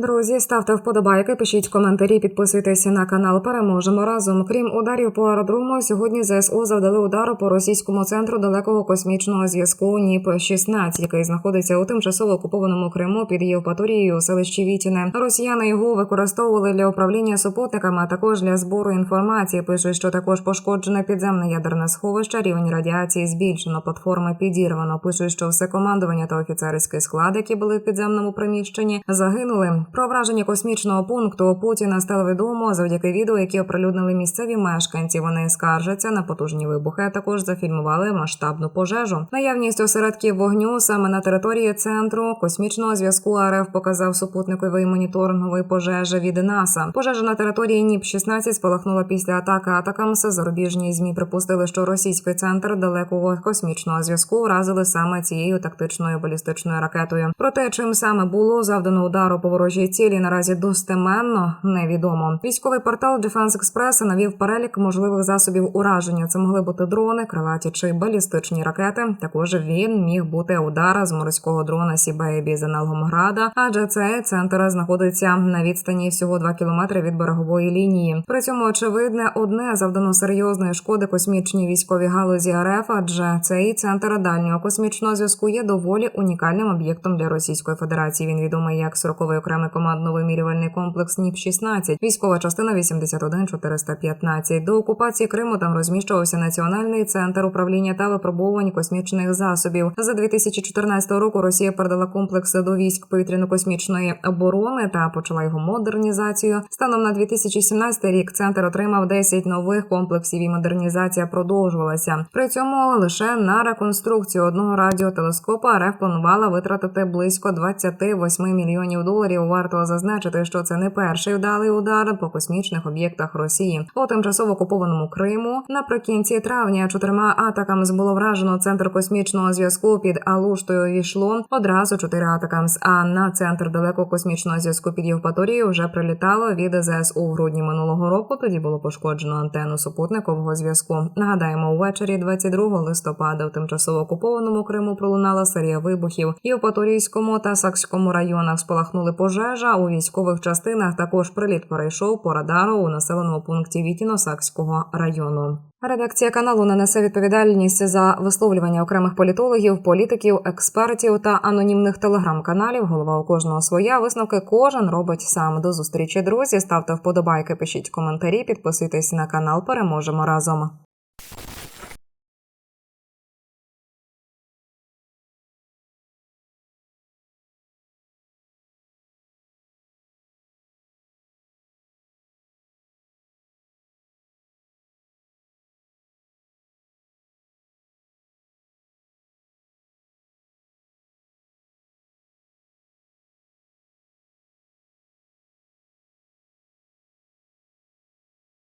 Друзі, ставте вподобайки, пишіть коментарі, підписуйтесь на канал. Переможемо разом. Крім ударів по аеродрому, сьогодні ЗСУ завдали удару по російському центру далекого космічного зв'язку НІП 16 який знаходиться у тимчасово окупованому Криму під Євпаторією у селищі Вітіне. Росіяни його використовували для управління супутниками, а також для збору інформації. Пишуть, що також пошкоджене підземне ядерне сховище. Рівень радіації збільшено. Платформи підірвано. Пишуть, що все командування та офіцерський склад, які були в підземному приміщенні, загинули. Про враження космічного пункту Путіна стало відомо завдяки відео, які оприлюднили місцеві мешканці. Вони скаржаться на потужні вибухи. а Також зафільмували масштабну пожежу. Наявність осередків вогню саме на території центру космічного зв'язку РФ показав супутниковий моніторинговий пожежі від НАСА. Пожежа на території НІП 16 спалахнула після атаки Атакамса. Зарубіжні змі припустили, що російський центр далекого космічного зв'язку вразили саме цією тактичною балістичною ракетою. Проте, чим саме було завдано удару по ворожій цілі, наразі достеменно невідомо. Військовий портал Defense Express навів перелік можливих засобів ураження. Це могли бути дрони, крилаті чи балістичні ракети. Також він міг бути удар з морського дрона Сібейбі з Аналгомграда, адже цей центр знаходиться на відстані всього 2 кілометри від берегової лінії. При цьому очевидне одне завдано серйозної шкоди космічній військовій галузі РФ, адже цей центр дальнього космічного зв'язку є доволі унікальним об'єктом для Російської Федерації. Він відомий як 40-й окремий командно-вимірювальний комплекс НІП 16 військова частина 81415 До окупації Криму там розміщувався національний центр управління та випробовувань космічних засобів. За 2014 року Росія передала комплекс до військ повітряно-космічної оборони та почала його модернізацію. Станом на 2017 рік центр отримав 10 нових комплексів і модернізація продовжувалася. При цьому лише на реконструкцію одного радіотелескопа РФ планувала витратити близько 28 мільйонів доларів. Варто зазначити, що це не перший вдалий удар по космічних об'єктах Росії у тимчасово окупованому Криму. Наприкінці травня чотирма атаками було вражено центр космічного зв'язку під Алуштою. Війшло одразу чотири атаками. А на центр далекого космічного зв'язку під Євпаторією вже прилітало від ЗСУ у грудні минулого року. Тоді було пошкоджено антенну супутникового зв'язку. Нагадаємо, увечері 22 листопада в тимчасово окупованому Криму пролунала серія вибухів. Євпаторійському та Сакському районах спалахнули пожежа. У військових частинах також приліт перейшов по радару у населеному пункті Вітіно-Сакського району. Редакція каналу не несе відповідальність за висловлювання окремих політологів, політиків, експертів та анонімних телеграм-каналів. Голова у кожного своя. Висновки кожен робить сам. До зустрічі, друзі. Ставте вподобайки, пишіть коментарі, підписуйтесь на канал. Переможемо разом.